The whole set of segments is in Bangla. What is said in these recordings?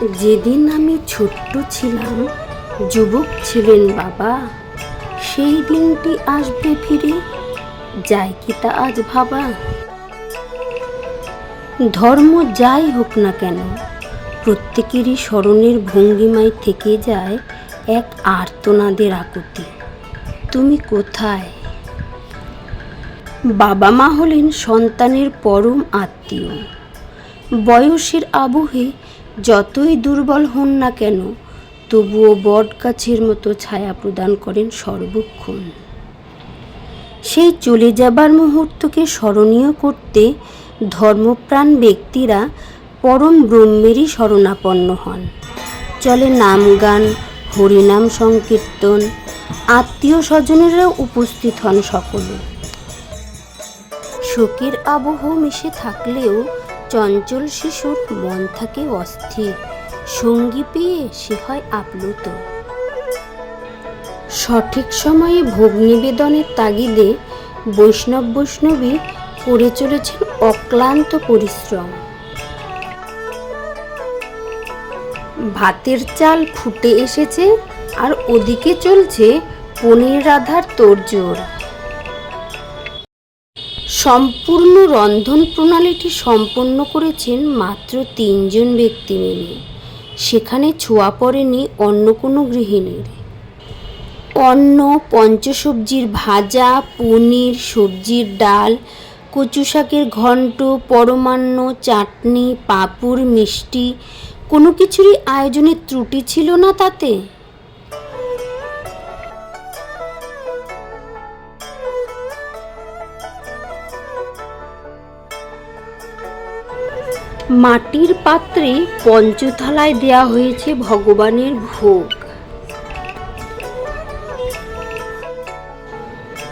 যেদিন আমি ছোট্ট ছিলাম, যুবক ছিলেন বাবা, সেই দিনটি আসবে ফিরে যায় কি তা আজ ভাবা। ধর্ম যাই হোক না কেন, প্রত্যেকেরই স্মরণের ভঙ্গিমায় থেকে যায় এক আর্তনাদের আকুতি। তুমি কোথায়? বাবা মা হলেন সন্তানের পরম আত্মীয়। বয়সের আবহে যতই দুর্বল হন না কেন, তবুও বট গাছের মতো ছায়া প্রদান করেন সর্বক্ষণ। সেই চলে যাবার মুহূর্তকে স্মরণীয় করতে ধর্মপ্রাণ ব্যক্তিরা পরম ব্রহ্মেরই শরণাপন্ন হন। চলে নাম গান, হরিনাম সংকীর্তন, আত্মীয় স্বজনেরাও উপস্থিত হন সকলে। শোকের আবহ মিশে থাকলেও চঞ্চল শিশুর মন থাকে অস্থির। সঙ্গী পেয়ে সে হয় আপ্লুত। সঠিক সময়ে ভোগ নিবেদনের তাগিদে বৈষ্ণব বৈষ্ণবী করে চলেছেন অক্লান্ত পরিশ্রম। ভাতের চাল ফুটে এসেছে আর ওদিকে চলছে পনির রাধার তোড়জোড়। সম্পূর্ণ রন্ধন প্রণালীটি সম্পন্ন করেছেন মাত্র তিনজন ব্যক্তি মিলে। সেখানে ছোঁয়া পড়েনি অন্য কোনো গৃহিণীর। অন্ন, পঞ্চসবজির ভাজা, পনির, সবজির ডাল, কচু শাকের ঘণ্ট পরমান্ন, চাটনি, পাঁপড়, মিষ্টি, কোনো কিছুরই আয়োজনের ত্রুটি ছিল না তাতে। মাটির পাত্রে পঞ্চথালায় দেয়া হয়েছে ভগবানের ভোগ।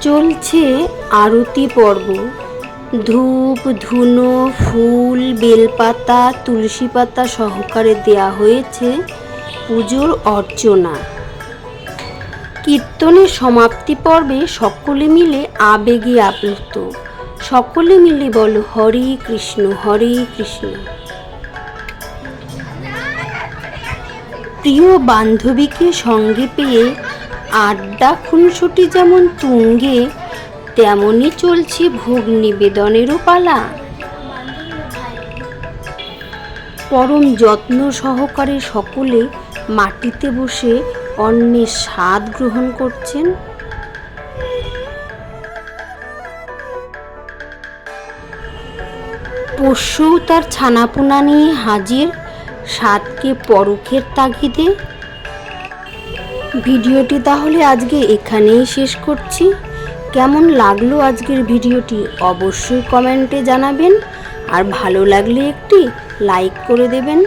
চলছে আরতি পর্ব। ধূপ, ধুনো, ফুল, বেলপাতা, তুলসী পাতা সহকারে দেয়া হয়েছে পুজোর অর্চনা। কীর্তনের সমাপ্তি পর্বে সকলে মিলে আবেগে আপ্লুত। সকলে মিলে বলো, হরে কৃষ্ণ হরে কৃষ্ণ। প্রিয় বান্ধবীকে সঙ্গে পেয়ে আড্ডা, খুনসুটি যেমন তুঙ্গে, তেমনই চলছে ভোগ নিবেদনেরও পালা। পরম যত্ন সহকারে সকলে মাটিতে বসে অন্যের স্বাদ গ্রহণ করছেন। পোষ্যও তার ছানাপোনা নিয়ে হাজির সাতকে পরখের তাগিদে। ভিডিওটি তাহলে আজকে এখানেই শেষ করছি। কেমন লাগল আজকের ভিডিওটি অবশ্যই কমেন্টে জানাবেন। আর ভালো লাগলে একটি লাইক করে দেবেন।